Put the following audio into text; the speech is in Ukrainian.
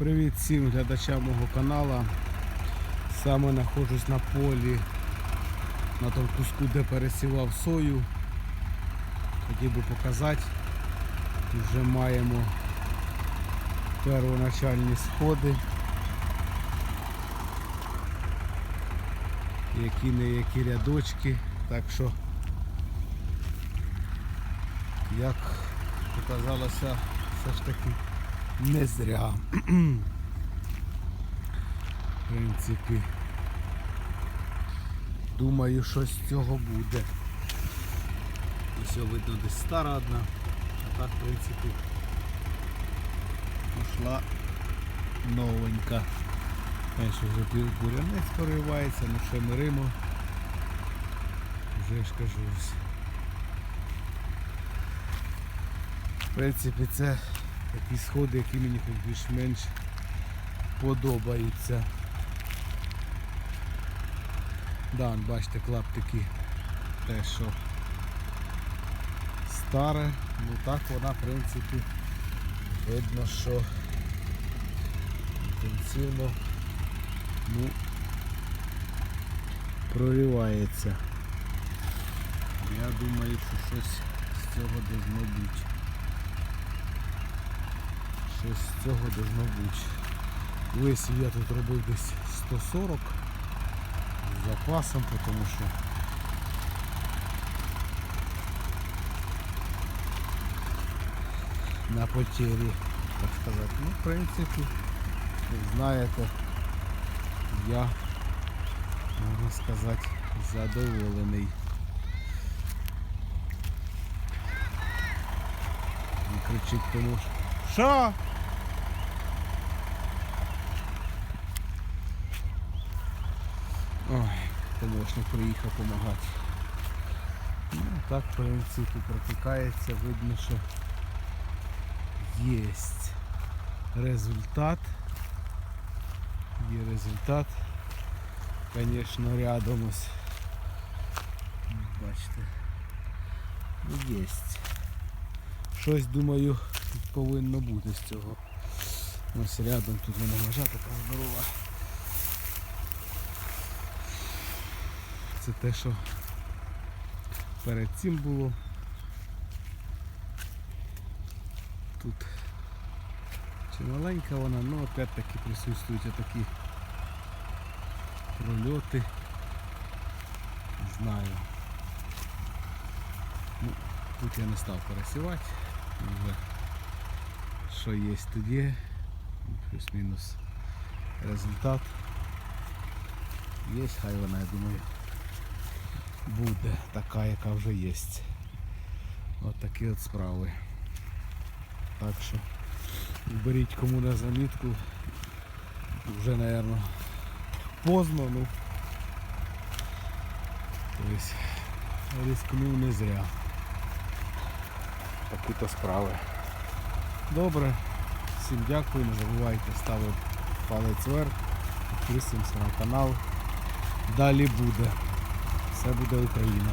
Привіт всім глядачам мого каналу. Саме знаходжусь на полі, на тому куску, де пересівав сою. Хотів би показати. Вже маємо первоначальні сходи. Які не які рядочки. Так що, як показалося, все ж таки не зря. В принципі, думаю, що з цього буде. Ось видно десь стара одна, а так, в принципі, пішла новенька. Конечно, вже пів- бурянець поривається, ну ще миримо. Вже ж кажусь. В принципі, це такі сходи, які мені хоч більш-менш подобаються. Да, бачите, клаптики те, що старе, ну так вона в принципі видно, що інтенсивно ну, проривається. Я думаю, що щось з цього должно бути. Щось з цього должно бути. Висів я тут робив десь 140 з запасом, тому що на потері, так сказати. Ну, в принципі, ви знаєте, я, можна сказати, задоволений. Він кричить тому що. Що? Ой, помощник приїхав допомагати. Ну, так, в принципі, протикається, видно, що є результат. Є результат. Звісно, рядом ось. Бачите. Є. Щось, думаю, повинно бути з цього. Ось рядом тут вона межа така здорова. Це те, що перед цим було. Тут чи маленька вона, ну опять-таки присутствують такі прольоти. Знаю. Ну, тут я не став пересівати. Що є, тут є. Плюс-мінус результат. Є, хай вона, я думаю, буде така, яка вже є. От такі от справи. Так що беріть кому на замітку. Вже, мабуть, поздно, ну. Тобто рискнув не зря. Такі-то справи. Добре. Всім дякую, не забувайте ставити палець вверх, підписуємося на канал. Далі буде. Все буде Україна.